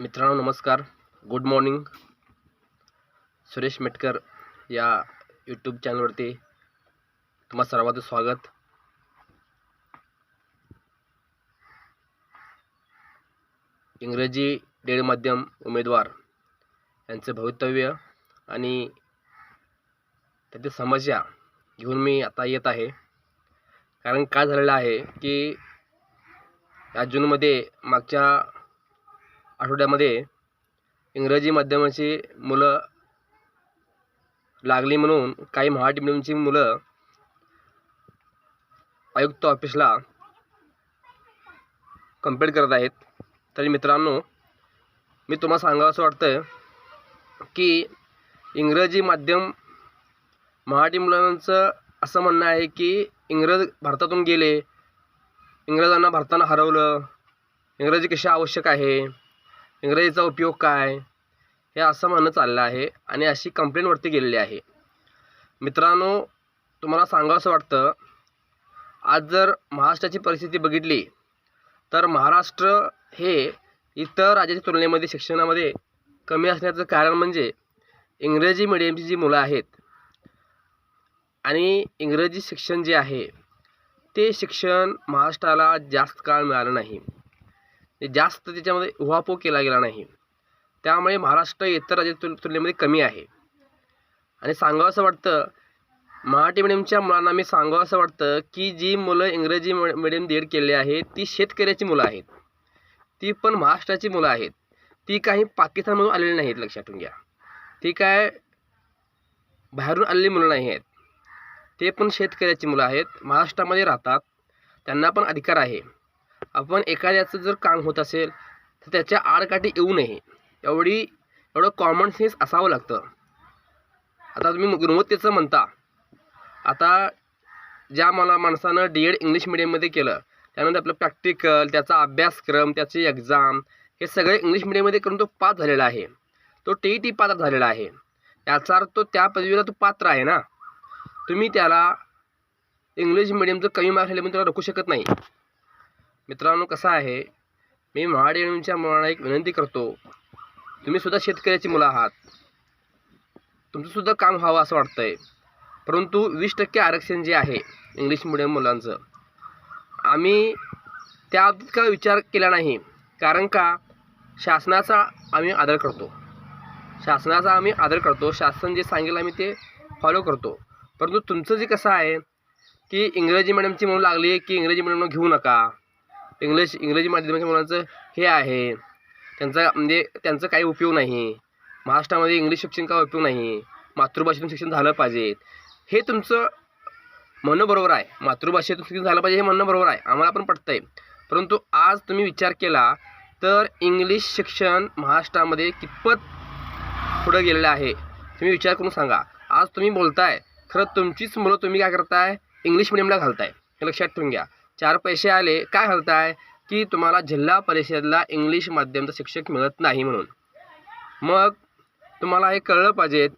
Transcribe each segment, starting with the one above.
मित्रांनो नमस्कार. Good morning Suresh Metkar या यूट्यूब चॅनलवरती तुम्हा सर्वांचं स्वागत. इंग्रजी डेड माध्यम उमेदवार यांचं भवितव्य आणि त्याची समस्या घेऊन मी आता येत आहे. कारण काय झालेलं आहे की या जूनमध्ये मागच्या आठवड्यामध्ये इंग्रजी माध्यमाची मुलं लागली म्हणून काही मराठी मिडियमची मुलं आयुक्त ऑफिसला कंप्लेंट करत आहेत. तरी मित्रांनो मी तुम्हाला सांगावं असं वाटतं की इंग्रजी माध्यम मराठी मुलांचं असं म्हणणं आहे की इंग्रज भारतातून गेले इंग्रजांना भारतानं हरवलं इंग्रजी कशी आवश्यक आहे? इंग्रजीचा उपयोग काय? हे असं म्हणणं चाललं आहे आणि अशी कंप्लेंटवरती गेलेली आहे. मित्रांनो तुम्हाला सांगावं असं वाटतं आज जर महाराष्ट्राची परिस्थिती बघितली तर महाराष्ट्र हे इतर राज्याच्या तुलनेमध्ये शिक्षणामध्ये कमी असण्याचं कारण म्हणजे इंग्रजी मिडियमची जी मुलं आहेत आणि इंग्रजी शिक्षण जे आहे ते शिक्षण महाराष्ट्राला जास्त काळ मिळालं नाही. जास्त त्याच्यामध्ये उहापोह केला गेला नाही. त्यामुळे महाराष्ट्र इतर राज्याच्या तुल तुलनेमध्ये कमी आहे. आणि सांगावं असं वाटतं मराठी मिडियमच्या मुलांना मी सांगावं असं वाटतं की जी मुलं इंग्रजी मिडियम दीड केले आहे ती शेतकऱ्याची मुलं आहेत. ती पण महाराष्ट्राची मुलं आहेत. ती काही पाकिस्तानमधून आलेली नाहीत लक्षात ठेवून घ्या. ती काय बाहेरून आलेली मुलं नाही आहेत. ते पण शेतकऱ्याची मुलं आहेत. महाराष्ट्रामध्ये राहतात. त्यांना पण अधिकार आहे. आपण एखाद्याचं जर काम होत असेल तर त्याच्या आडकाठी येऊ नये. एवढी एवढं कॉमन सेन्स असावं लागतं. आता तुम्ही गुणवत्तेचं म्हणता. आता ज्या मला माणसानं डी एड इंग्लिश मिडियममध्ये केलं त्यानंतर आपलं प्रॅक्टिकल त्याचा अभ्यासक्रम त्याची एक्झाम हे सगळे इंग्लिश मिडियममध्ये करून तो पास झालेला आहे. तो टी ई टी पात्र झालेला आहे. याचा अर्थ तो त्या पदवीला तो पात्र आहे ना. तुम्ही त्याला इंग्लिश मिडियमचं कमी मार्क आले म्हणून त्याला रोखू शकत नाही. मित्रांनो कसं आहे? मी मराठी मुलांना एक विनंती करतो. तुम्ही सुद्धा शेतकऱ्याची मुलं आहात. तुमचंसुद्धा काम व्हावं असं वाटतंय. परंतु वीस टक्के आरक्षण जे आहे इंग्लिश मिडियम मुलांचं आम्ही त्या बाबतीत विचार केला नाही. कारण का? शासनाचा आम्ही आदर करतो. शासनाचा आम्ही आदर करतो. शासन जे सांगेल आम्ही ते फॉलो करतो. परंतु तुमचं जे कसं आहे की इंग्रजी मिडियमची म्हणून लागली की इंग्रजी मिडियम घेऊ नका? इंग्लिश इंग्रजी माध्यमाच्या मुलांचं हे आहे. त्यांचा म्हणजे त्यांचं काही उपयोग नाही. महाराष्ट्रामध्ये इंग्लिश शिक्षण काय उपयोग नाही? मातृभाषेतून शिक्षण झालं पाहिजे. हे तुमचं म्हणणं बरोबर आहे. मातृभाषेतून शिक्षण झालं पाहिजे हे म्हणणं बरोबर आहे. आम्हाला पण पटतं आहे परंतु आज तुम्ही विचार केला तर इंग्लिश शिक्षण महाराष्ट्रामध्ये कितपत पुढं गेलेलं आहे? तुम्ही विचार करून सांगा. आज तुम्ही बोलताय खरं तुमचीच मुलं तुम्ही काय करताय? इंग्लिश मिडियमला घालताय. हे लक्षात ठेवून घ्या. चार पैसे आले काय घालताय की तुम्हाला जिल्हा परिषदला इंग्लिश माध्यमचा शिक्षक मिळत नाही म्हणून. मग तुम्हाला हे कळलं पाहिजे.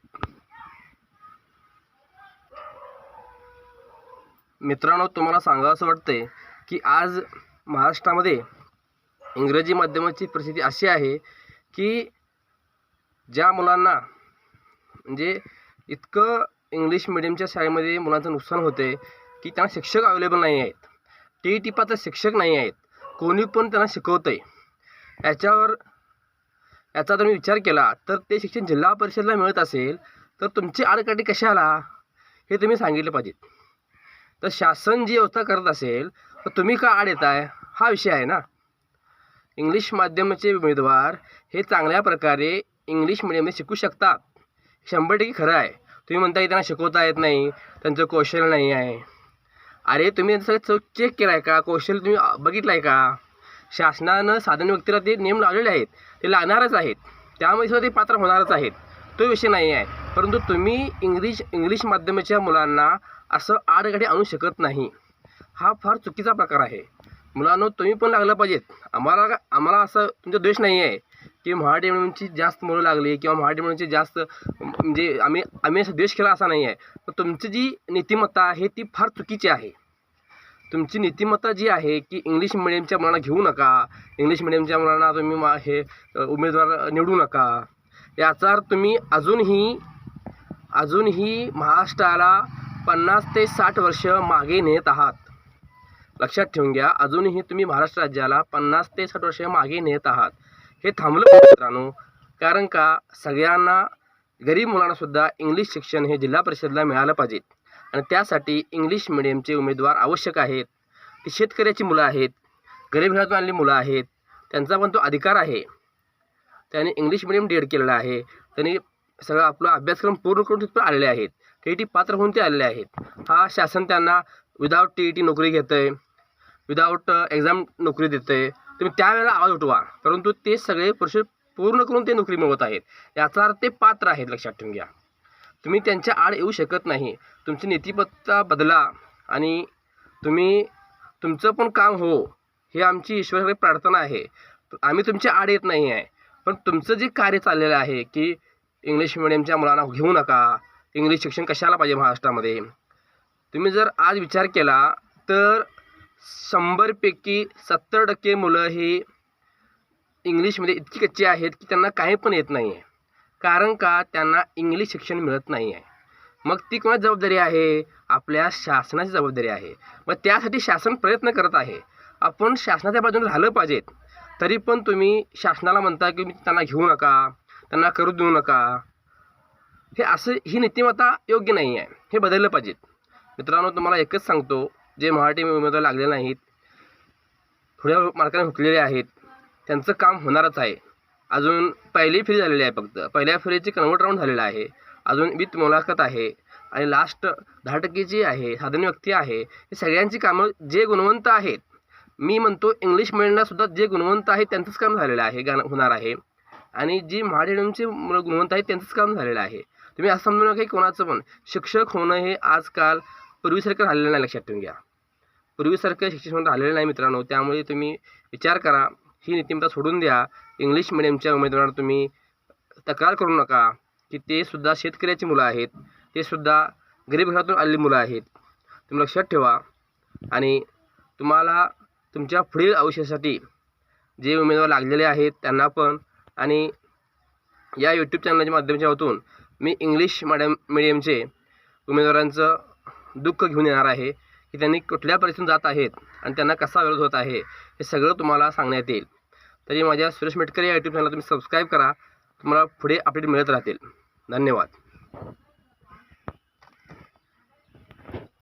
मित्रांनो तुम्हाला सांगावं असं वाटतंय की आज महाराष्ट्रामध्ये इंग्रजी माध्यमाची परिस्थिती अशी आहे की ज्या मुलांना म्हणजे इतकं इंग्लिश मिडियमच्या शाळेमध्ये मुलांचं नुकसान होते की त्यांना शिक्षक अवेलेबल नाही आहेत. टी टिपाचं शिक्षक नाही आहेत. कोणी पण त्यांना शिकवतं आहे याच्यावर याचा तुम्ही विचार केला तर ते शिक्षण जिल्हा परिषदला मिळत असेल तर तुमची आडकाठी कशाला? हे तुम्ही सांगितलं पाहिजेत. तर शासन जी व्यवस्था करत असेल तर तुम्ही का आड येत आहे हा विषय आहे ना. इंग्लिश माध्यमाचे उमेदवार हे चांगल्या प्रकारे इंग्लिश मिडियममध्ये शिकू शकतात. शंभर टक्के खरं आहे. तुम्ही म्हणता की त्यांना शिकवता येत नाही त्यांचं कौशल्य नाही आहे. अरे तुम्ही सगळं चौक चेक केला आहे का? कौशल्य तुम्ही बघितलं आहे का? शासनानं साधन व्यक्तीला ते नियम लावलेले आहेत ते लागणारच आहेत. त्यामुळे सुद्धा ते पात्र होणारच आहेत. तो विषय नाही आहे. परंतु तुम्ही इंग्लिश इंग्लिश माध्यमाच्या मुलांना असं आडगाठी आणू शकत नाही. हा फार चुकीचा प्रकार आहे. मुलांनो तुम्ही पण लागलं पाहिजेत. आम्हाला आम्हाला असं तुमचा द्वेष नाही आहे. की मराठी मिडियमची जास्त मुलं लागली किंवा मराठी मिडियमची जास्त म्हणजे आम्ही आम्ही असं द्वेष केला असा नाही आहे तर तुमची जी नीतिमत्ता आहे ती फार चुकीची आहे. तुमची नीतिमत्ता जी आहे की इंग्लिश मिडियमच्या मुलांना घेऊ नका इंग्लिश मिडियमच्या मुलांना तुम्ही मा हे उमेदवार निवडू नका. याचा अर्थ तुम्ही अजूनही अजूनही महाराष्ट्राला पन्नास ते साठ वर्ष मागे नेत आहात. लक्षात ठेवून घ्या अजूनही तुम्ही महाराष्ट्र राज्याला पन्नास ते साठ वर्ष मागे नेत आहात. हे थांबलं पाहिजे मित्रांनो. कारण का सगळ्यांना गरीब मुलांनासुद्धा इंग्लिश शिक्षण हे जिल्हा परिषदला मिळालं पाहिजे. आणि त्यासाठी इंग्लिश मिडियमचे उमेदवार आवश्यक आहेत. ती शेतकऱ्याची मुलं आहेत गरीब घरातून आलेली मुलं आहेत त्यांचा पण तो अधिकार आहे. त्याने इंग्लिश मिडियम डेड केलेला आहे. त्यांनी सगळं आपला अभ्यासक्रम पूर्ण करून तिथपर्यंत आलेले आहेत. टी ई टी पात्र होऊन ते आलेले आहेत. हा शासन त्यांना विदाऊट टी ई टी नोकरी घेतं आहे विदाऊट एक्झाम नोकरी देतं आहे तुम्ही त्यावेळेला आवाज उठवा. परंतु ते सगळे पुरुष पूर्ण करून ते नोकरी मिळवत आहेत. याचा अर्थ ते पात्र आहेत लक्षात ठेवून घ्या. तुम्ही त्यांच्या आड येऊ शकत नाही. तुमची नीतिमत्ता बदला आणि तुम्ही तुमचं पण काम हो हे आमची ईश्वराकडे प्रार्थना आहे. आम्ही तुमच्या आड येत नाही आहे. पण तुमचं जे कार्य चाललेलं आहे की इंग्लिश मिडियमच्या मुलांना घेऊ नका इंग्लिश शिक्षण कशाला पाहिजे महाराष्ट्रामध्ये? तुम्ही जर आज विचार केला तर शंभरपैकी सत्तर टक्के मुलं ही इंग्लिशमध्ये इतकी कच्ची आहेत की त्यांना काही पण येत नाही आहे कारण का? त्यांना इंग्लिश शिक्षण मिळत नाही आहे मग ती कोणाची जबाबदारी आहे? आपल्या शासनाची जबाबदारी आहे. मग त्यासाठी शासन प्रयत्न करत आहे. आपण शासनाच्या बाजूने राहिलं पाहिजेत तरी पण तुम्ही शासनाला म्हणता की त्यांना घेऊ नका त्यांना करू देऊ नका. हे असं ही नीतिमत्ता योग्य नाही आहे हे बदललं पाहिजेत मित्रांनो तुम्हाला एकच सांगतो. जे मराठी उमेदवार लागले नाहीत थोड्या मार्काने हुकलेले आहेत त्यांचं काम होणारच आहे. अजून पहिली फेरी झालेली आहे फक्त. पहिल्या फेरीची कन्वर्ट राऊंड झालेलं आहे. अजून विथ मुलाखत आहे आणि लास्ट दहा टक्के जी आहे साधारण व्यक्ती आहे हे सगळ्यांची कामं जे गुणवंत आहेत. मी म्हणतो इंग्लिश मिडियमला सुद्धा जे गुणवंत आहे त्यांचंच काम झालेलं आहे गाणं होणार आहे. आणि जी मराठी मिडियमचे मुलं गुणवंत आहेत त्यांचंच काम झालेलं आहे. तुम्ही असं समजू नका की कोणाचं पण. शिक्षक होणं हे आजकाल पूर्वीसारखं राहिलेलं नाही लक्षात ठेवून घ्या. पूर्वीसारखं शिक्षण राहिलेलं नाही मित्रांनो त्यामुळे तुम्ही विचार करा. ही नीतिमत्ता सोडून द्या. इंग्लिश मिडियमच्या उमेदवारांना तुम्ही तक्रार करू नका की ते सुद्धा शेतकऱ्याची मुलं आहेत. ते सुद्धा गरीब घरातून आलेली मुलं आहेत. तुम्ही लक्षात ठेवा. आणि तुम्हाला तुमच्या पुढील आयुष्यासाठी जे उमेदवार लागलेले आहेत त्यांना पण आणि या यूट्यूब चॅनलच्या माध्यमातून मी इंग्लिश मॅडम मिडियमचे उमेदवारांचं दुःख घेऊन येणार आहे की त्यांनी कुठल्या परिस्थितीतून जात आहेत आणि त्यांना कसा विरोध होत आहे हे सगळं तुम्हाला सांगण्यात येईल. तरी माझ्या सुरेश मेटकर या यूट्यूब चॅनलला तुम्ही सबस्क्राईब करा तुम्हाला पुढे अपडेट मिळत राहतील. धन्यवाद.